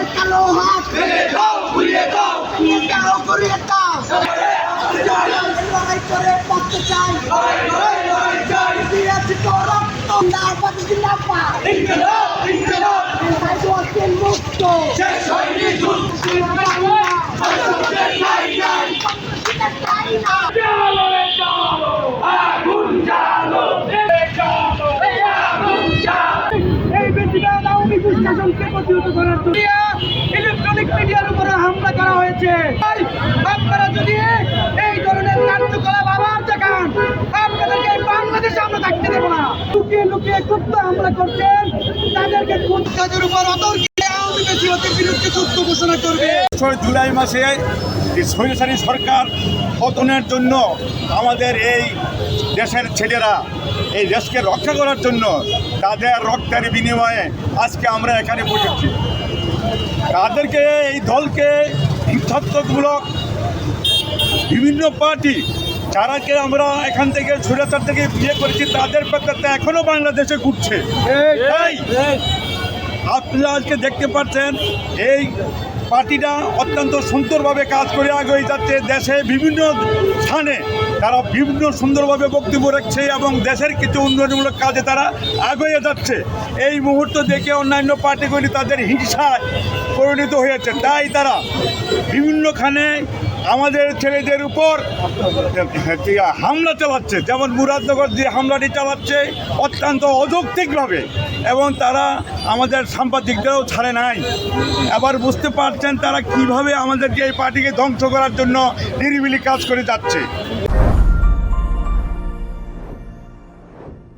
তোমার কালো হাত। ভেঙে দাও ঘুরিয়ে দাও। নিয়ে দাও। ঘুরিয়ে দাও লড়াই করে পড়তে চাই। দিয়েছি তো রক্ত তার পাচ্ছি না পা। মুক্ত। শেষ হয়নি দুঃশাসনকে প্রতিহত করার জন্য ইলেকট্রনিক মিডিয়ার উপরে হামলা করা হয়েছে। আপনারা যদি এই ধরনের কার্যকলাপ আবার দেখান, আপনাদেরকে বাংলাদেশে আমরা থাকতে দেবো না। লুকিয়ে লুকিয়ে গুপ্ত হামলা করছেন, তাদেরকে কাজের উপর অতর্কে আওয়ামী যুদ্ধ ঘোষণা করবে। জুলাই মাসে এই সরকার পতনের জন্য আমাদের এই দেশের ছেলেরা এই দেশকে রক্ষা করার জন্য তাদের রক্তের বিনিময়ে আজকে আমরা এখানে বসেছি। তাদেরকে এই দলকে হিংসাত্মকমূলক বিভিন্ন পার্টি যারাকে আমরা এখান থেকে সুরাচার থেকে বিয়ে করেছি তাদের প্রেক্ষিতে এখনও বাংলাদেশে ঘুরছে। তাই আপনারা আজকে দেখতে পাচ্ছেন, এই পার্টিটা অত্যন্ত সুন্দরভাবে কাজ করে আগে যাচ্ছে দেশে বিভিন্ন স্থানে। তারা বিভিন্ন সুন্দরভাবে বক্তব্য রাখছে এবং দেশের কিছু উন্নয়নমূলক কাজে তারা আগে যাচ্ছে। এই মুহূর্ত দেখে অন্যান্য পার্টিগুলি তাদের হিংসায় পরিণত হয়েছে। তাই তারা বিভিন্নখানে আমাদের ছেলেদের উপর হামলা চালাচ্ছে। যেমন মুরাদনগর যে হামলাটি চালাচ্ছে, অত্যন্ত অযৌক্তিকভাবে। এবং তারা আমাদের সাংবাদিকদেরও ছাড়ে নাই। আবার বুঝতে পারছেন তারা কীভাবে আমাদেরকে এই পার্টিকে ধ্বংস করার জন্য নিরিবিলি কাজ করে যাচ্ছে।